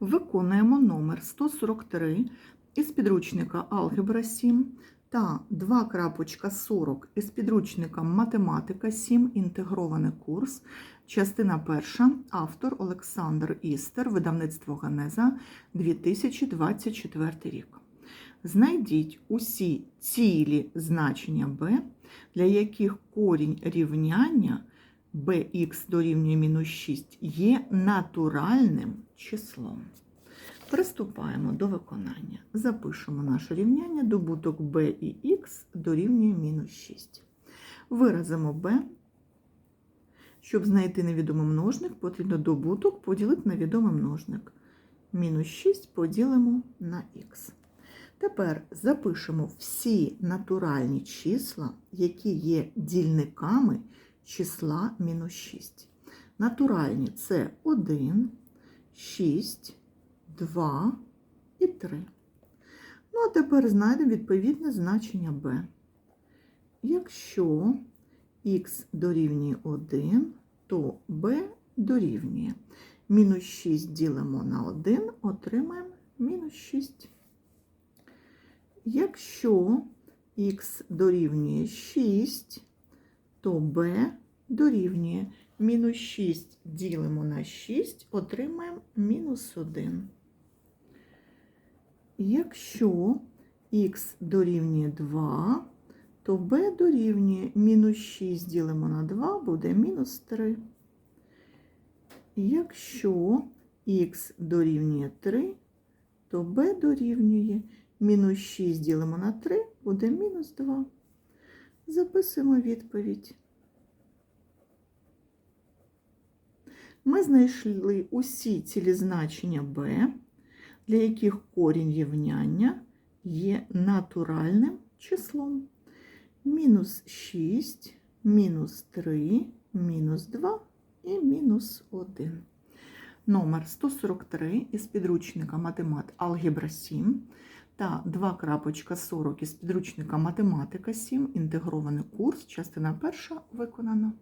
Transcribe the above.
Виконуємо номер 143 із підручника Алгебра 7 та 2.40 із підручника Математика 7. Інтегрований курс. Частина перша. Автор Олександр Істер. Видавництво Генеза 2024 рік. Знайдіть усі цілі значення b, для яких корінь рівняння bx дорівнює мінус 6 є натуральним числом. Приступаємо до виконання. Запишемо наше рівняння. Добуток b і x дорівнює мінус 6. Виразимо b. Щоб знайти невідомий множник, потрібно добуток поділити на відомий множник. Мінус 6 поділимо на х. Тепер запишемо всі натуральні числа, які є дільниками числа мінус 6. Натуральні це 1, 6, 2 і 3. Ну, а тепер знайдемо відповідне значення b. Якщо х дорівнює 1, то b дорівнює. Мінус 6 ділимо на 1, отримаємо мінус 6. Якщо х дорівнює 6, то b дорівнює мінус 6 ділимо на 6, отримаємо мінус 1. Якщо х дорівнює 2, то b дорівнює мінус 6 ділимо на 2, буде мінус 3. Якщо х дорівнює 3, то b дорівнює мінус 6 ділимо на 3, буде мінус 2. Записуємо відповідь. Ми знайшли усі цілі значення b, для яких корінь рівняння є натуральним числом. Мінус 6, мінус 3, мінус 2 і мінус 1. Номер 143 із підручника Математ Алгебра 7 та 2.40 із підручника Математика 7. Інтегрований курс. Частина перша виконана.